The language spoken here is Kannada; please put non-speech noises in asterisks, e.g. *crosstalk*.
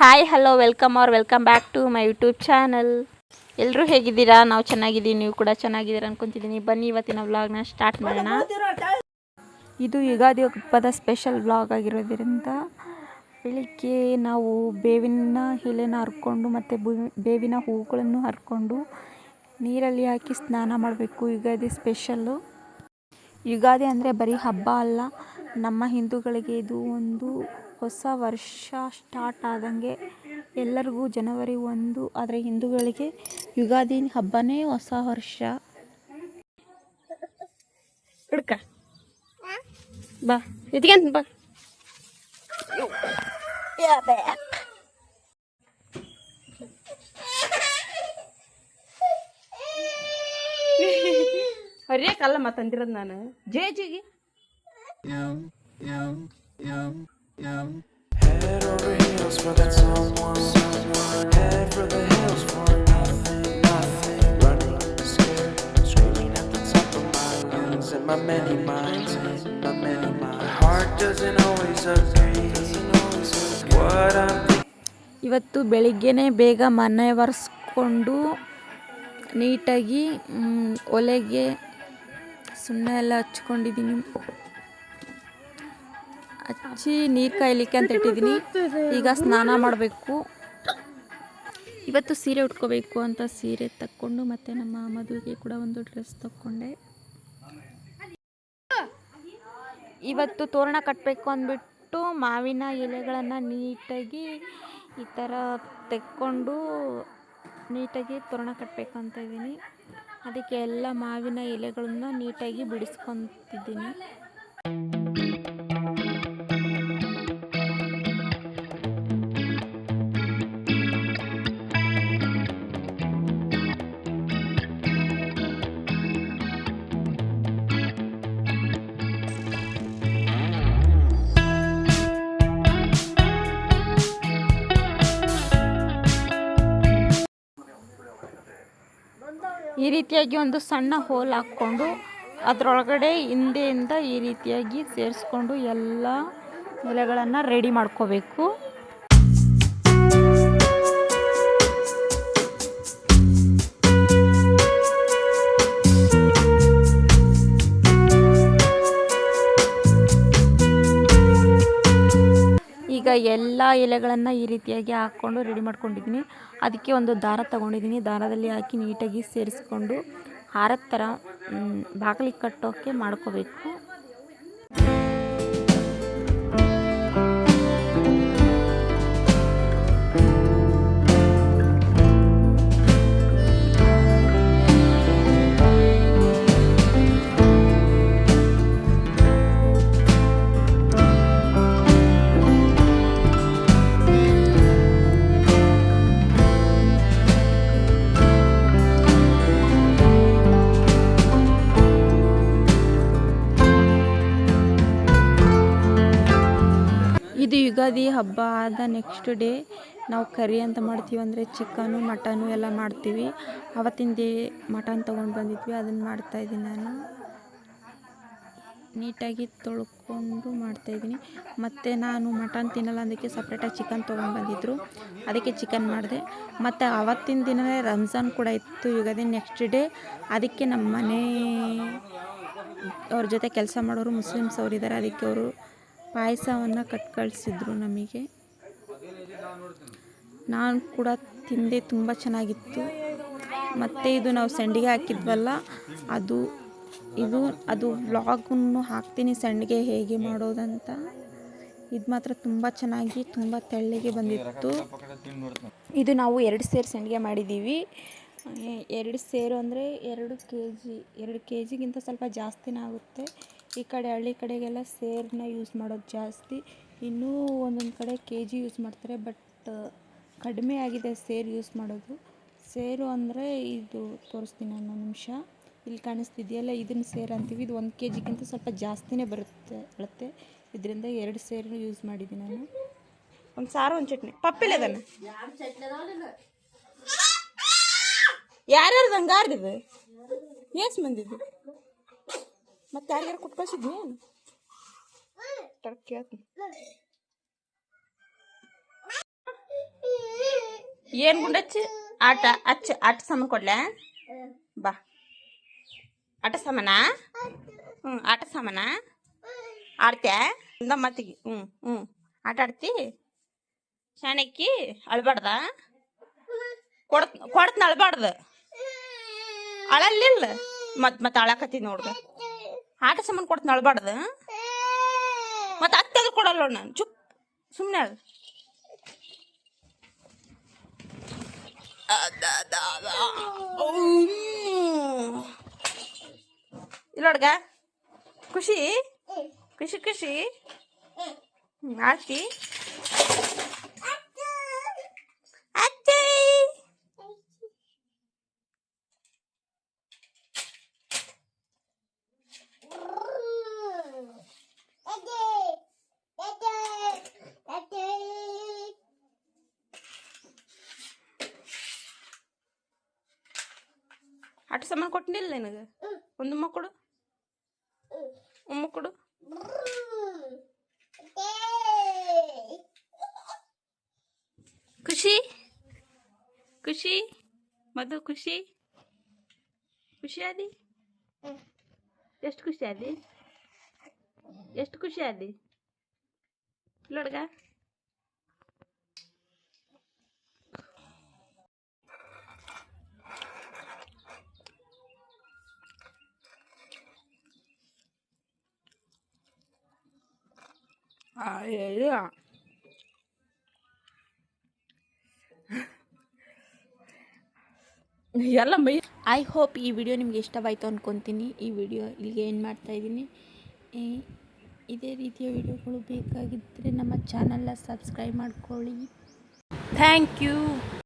Hi hello welcome are welcome back to my YouTube channel ಎಲ್ಲರೂ ಹೇಗಿದ್ದೀರಾ? ನಾವು ಚೆನ್ನಾಗಿದ್ದೀವಿ, ನೀವು ಕೂಡ ಚೆನ್ನಾಗಿದ್ದೀರಾ ಅನ್ಕೊತಿದ್ದೀನಿ. ಬನ್ನಿ ಇವತ್ತಿನ ವ್ಲಾಗ್ನ ಸ್ಟಾರ್ಟ್ ಮಾಡೋಣ. ಇದು ಯುಗಾದಿ ಹಬ್ಬದ ಸ್ಪೆಷಲ್ ವ್ಲಾಗ್ ಆಗಿರೋದ್ರಿಂದ ಬೆಳಿಗ್ಗೆ ನಾವು ಬೇವಿನ ಎಲೆನ ಹರ್ಕೊಂಡು ಮತ್ತು ಬೇವಿನ ಹೂಗಳನ್ನು ಹರ್ಕೊಂಡು ನೀರಲ್ಲಿ ಹಾಕಿ ಸ್ನಾನ ಮಾಡಬೇಕು. ಯುಗಾದಿ ಸ್ಪೆಷಲ್ಲು ಯುಗಾದಿ ಅಂದರೆ ಬರೀ ಹಬ್ಬ ಅಲ್ಲ ನಮ್ಮ ಹಿಂದೂಗಳಿಗೆ ಇದು ಒಂದು ಹೊಸ ವರ್ಷ ಸ್ಟಾರ್ಟ್ ಆದಂಗೆ ಎಲ್ಲರಿಗೂ ಜನವರಿ ಒಂದು, ಆದರೆ ಹಿಂದೂಗಳಿಗೆ ಯುಗಾದಿ ಹಬ್ಬನೇ ಹೊಸ ವರ್ಷ. ಹುಡ್ಕ, ಬಾ ಇದ್ಕಂತ ಬಾ. ಹರಿಯಕ್ಕಲ್ಲ ಮತ್ತಂದಿರೋದು ನಾನು. ಜೇ yum. Head over heels for that someone. Head for the hills for nothing, nothing. Running, scared, screaming at the top of my lungs. and my many minds, my many minds. My heart doesn't always agree. What I'm ಇವತ್ತು ಬೆಳಿಗ್ಗೆನೇ ಬೇಗ ಮನೆ ಒರೆಸ್ಕೊಂಡು ನೀಟಾಗಿ ಒಲೆಗೆ ಸುಣ್ಣ ಎಲ್ಲ ಹಚ್ಕೊಂಡಿದ್ದೀನಿ ಹಚ್ಚಿ ನೀರು ಕಾಯ್ಲಿಕ್ಕೆ ಅಂತ ಇಟ್ಟಿದ್ದೀನಿ. ಈಗ ಸ್ನಾನ ಮಾಡಬೇಕು. ಇವತ್ತು ಸೀರೆ ಉಟ್ಕೋಬೇಕು ಅಂತ ಸೀರೆ ತಕ್ಕೊಂಡು ಮತ್ತು ನಮ್ಮ ಮದುವೆಗೆ ಕೂಡ ಒಂದು ಡ್ರೆಸ್ ತಕ್ಕೊಂಡೆ. ಇವತ್ತು ತೋರಣ ಕಟ್ಟಬೇಕು ಅಂದ್ಬಿಟ್ಟು ಮಾವಿನ ಎಲೆಗಳನ್ನು ನೀಟಾಗಿ ಈ ಥರ ತೆಕ್ಕೊಂಡು ನೀಟಾಗಿ ತೋರಣ ಕಟ್ಟಬೇಕು ಅಂತ ಇದ್ದೀನಿ. ಅದಕ್ಕೆ ಎಲ್ಲ ಮಾವಿನ ಎಲೆಗಳನ್ನು ನೀಟಾಗಿ ಬಿಡಿಸ್ಕೊತಿದ್ದೀನಿ. ಈ ರೀತಿಯಾಗಿ ಒಂದು ಸಣ್ಣ ಹೋಲ್ ಹಾಕ್ಕೊಂಡು ಅದರೊಳಗಡೆ ಹಿಂದೆಯಿಂದ ಈ ರೀತಿಯಾಗಿ ಸೇರಿಸ್ಕೊಂಡು ಎಲ್ಲ ಎಲೆಗಳನ್ನು ರೆಡಿ ಮಾಡ್ಕೋಬೇಕು. ಎಲ್ಲ ಎಲೆಗಳನ್ನು ಈ ರೀತಿಯಾಗಿ ಹಾಕ್ಕೊಂಡು ರೆಡಿ ಮಾಡ್ಕೊಂಡಿದ್ದೀನಿ. ಅದಕ್ಕೆ ಒಂದು ದಾರ ತಗೊಂಡಿದ್ದೀನಿ. ದಾರದಲ್ಲಿ ಹಾಕಿ ನೀಟಾಗಿ ಸೇರಿಸ್ಕೊಂಡು ಹಾರದ ಥರ ಬಾಗ್ಲಿಗೆ ಕಟ್ಟೋಕ್ಕೆ ಮಾಡ್ಕೋಬೇಕು. ಇದು ಯುಗಾದಿ ಹಬ್ಬ ಆದ ನೆಕ್ಸ್ಟ್ ಡೇ ನಾವು ಕರಿ ಅಂತ ಮಾಡ್ತೀವಿ ಅಂದರೆ ಚಿಕನು ಮಟನು ಎಲ್ಲ ಮಾಡ್ತೀವಿ. ಆವತ್ತಿನ ಡೇ ಮಟನ್ ತೊಗೊಂಡು ಬಂದಿದ್ವಿ. ಅದನ್ನು ಮಾಡ್ತಾಯಿದ್ದೀನಿ ನಾನು. ನೀಟಾಗಿ ತೊಳ್ಕೊಂಡು ಮಾಡ್ತಾಯಿದ್ದೀನಿ ಮತ್ತು ನಾನು ಮಟನ್ ತಿನ್ನಲ್ಲ ಅದಕ್ಕೆ ಸಪ್ರೇಟಾಗಿ ಚಿಕನ್ ತೊಗೊಂಡು ಬಂದಿದ್ದರು ಅದಕ್ಕೆ ಚಿಕನ್ ಮಾಡಿದೆ. ಮತ್ತು ಅವತ್ತಿನ ದಿನವೇ ರಂಜಾನ್ ಕೂಡ ಇತ್ತು ಯುಗಾದಿ ನೆಕ್ಸ್ಟ್ ಡೇ ಅದಕ್ಕೆ ನಮ್ಮ ಮನೆ ಅವ್ರ ಜೊತೆ ಕೆಲಸ ಮಾಡೋರು ಮುಸ್ಲಿಮ್ಸ್ ಅವರಿದ್ದಾರೆ. ಅದಕ್ಕೆ ಅವರು ಪಾಯಸವನ್ನು ಕಟ್ ಕಳಿಸಿದ್ರು ನಮಗೆ. ನಾನು ಕೂಡ ತಿಂದೆ, ತುಂಬ ಚೆನ್ನಾಗಿತ್ತು. ಮತ್ತು ಇದು ನಾವು ಸಂಡಿಗೆ ಹಾಕಿದ್ವಲ್ಲ, ಅದು, ಇದು, ಅದು ವ್ಲಾಗನ್ನು ಹಾಕ್ತೀನಿ ಸಂಡಿಗೆ ಹೇಗೆ ಮಾಡೋದಂತ. ಇದು ಮಾತ್ರ ತುಂಬ ಚೆನ್ನಾಗಿ, ತುಂಬ ತೆಳ್ಳಗೆ ಬಂದಿತ್ತು. ಇದು ನಾವು ಎರಡು ಸೇರು ಸಂಡಿಗೆ ಮಾಡಿದ್ದೀವಿ ಎರಡು ಸೇರು ಅಂದರೆ ಎರಡು ಕೆ ಜಿ ಎರಡು ಕೆ ಜಿಗಿಂತ ಸ್ವಲ್ಪ ಜಾಸ್ತಿನೇ ಆಗುತ್ತೆ ಈ ಕಡೆ ಹಳ್ಳಿ ಕಡೆಗೆಲ್ಲ ಸೇರನ್ನ ಯೂಸ್ ಮಾಡೋದು ಜಾಸ್ತಿ. ಇನ್ನೂ ಒಂದೊಂದು ಕಡೆ ಕೆ ಜಿ ಯೂಸ್ ಮಾಡ್ತಾರೆ ಬಟ್ ಕಡಿಮೆ ಆಗಿದೆ ಸೇರು ಯೂಸ್ ಮಾಡೋದು. ಸೇರು ಅಂದರೆ ಇದು ತೋರಿಸ್ತೀನಿ ಒಂದು ನಿಮಿಷ. ಇಲ್ಲಿ ಕಾಣಿಸ್ತಿದೆಯಲ್ಲ, ಇದನ್ನು ಸೇರು ಅಂತೀವಿ. ಇದು ಒಂದು ಕೆ ಜಿಗಿಂತ ಸ್ವಲ್ಪ ಜಾಸ್ತಿನೇ ಬರುತ್ತೆ, ಅಳತೆ. ಇದರಿಂದ ಎರಡು ಸೇರು ಯೂಸ್ ಮಾಡಿದ್ದೀನಿ ನಾನು. ಒಂದು ಸಾರು, ಒಂದು ಚಟ್ನಿ. ಪಪ್ಪಿಲ್ಲ ಅದನ್ನು. ಯಾರ್ಯಾರ್ದು ಹಂಗಾರ್ದು ಎಷ್ಟು ಮಂದಿದ್ದು ಮತ್ತೆ ಯಾರ್ಯಾರು ಕೊಟ್ಟು ಕಳ್ಸಿದ್ನಿ ಏನು ಕೇಳ್ತೀನಿ. ಏನು ಗುಂಡಚ್ಚಿ? ಆಟ, ಅಚ್ಚ, ಆಟ ಸಾಮಾನು ಕೊಡ್ಲಾ? ಬಾ. ಆಟ ಸಾಮಾನ? ಹ್ಞೂ ಆಟ ಸಾಮಾನ? ಆಡ್ತ್ಯಾ? ಇಂದ ಮತ್ತಿಗೆ ಹ್ಞೂ ಹ್ಞೂ ಆಟ ಆಡ್ತಿ? ಶಾಣಕ್ಕಿ? ಅಳ್ಬಾರ್ದ? ಕೊಡ್ತ್, ಕೊಡ್ತ್ನ ಅಳ್ಬಾರ್ದು? ಅಳಲ್ಲಿಲ್ಲ? ಮತ್ ಮತ್ತೆ ಅಳಕತ್ತಿ ನೋಡ್ದ. ಆಟ ಸಾಮಾನು ಕೊಡ್ತೀನಿ ಅಳ್ಬಾರ್ದು. ಮತ್ತೆ ಅತ್ತೆ ಅದು ಕೊಡಲ್ಲ ನಾನು. ಚುಪ್. ಸುಮ್ಮನೆ ಇಲ್ಲ ಇಲ್ಲೋಡ್ಗ ಖುಷಿ? ಖುಷಿ ಖುಷಿ. ಹ್ಮ್, ಆಟ ಸಾಮಾನು ಕೊಟ್ಟಿನಿಲ್ಲ ನಿನಗೆ ಒಂದು ಮಕ್ಕಳು ಉಮ್ಮ ಕೊಡು ಖುಷಿ ಖುಷಿ ಮಧು ಖುಷಿ ಖುಷಿ ಆದಿ ಎಷ್ಟು ಖುಷಿ ಆದಿ ಎಷ್ಟು ಖುಷಿ ಆದಿ ನೋಡ್ಗ *laughs* ಎಲ್ಲ ಮೈ ಐ ಹೋಪ್ ಈ ವಿಡಿಯೋ ನಿಮ್ಗೆ ಇಷ್ಟವಾಯಿತು ಅಂದ್ಕೊತೀನಿ ಈ ವಿಡಿಯೋ ಇಲ್ಲಿಗೆ ಏನು ಮಾಡ್ತಾ ಇದ್ದೀನಿ. ಇದೇ ರೀತಿಯ ವಿಡಿಯೋಗಳು ಬೇಕಾಗಿದ್ದರೆ ನಮ್ಮ ಚಾನಲ್ನ ಸಬ್ಸ್ಕ್ರೈಬ್ ಮಾಡ್ಕೊಳ್ಳಿ. Thank you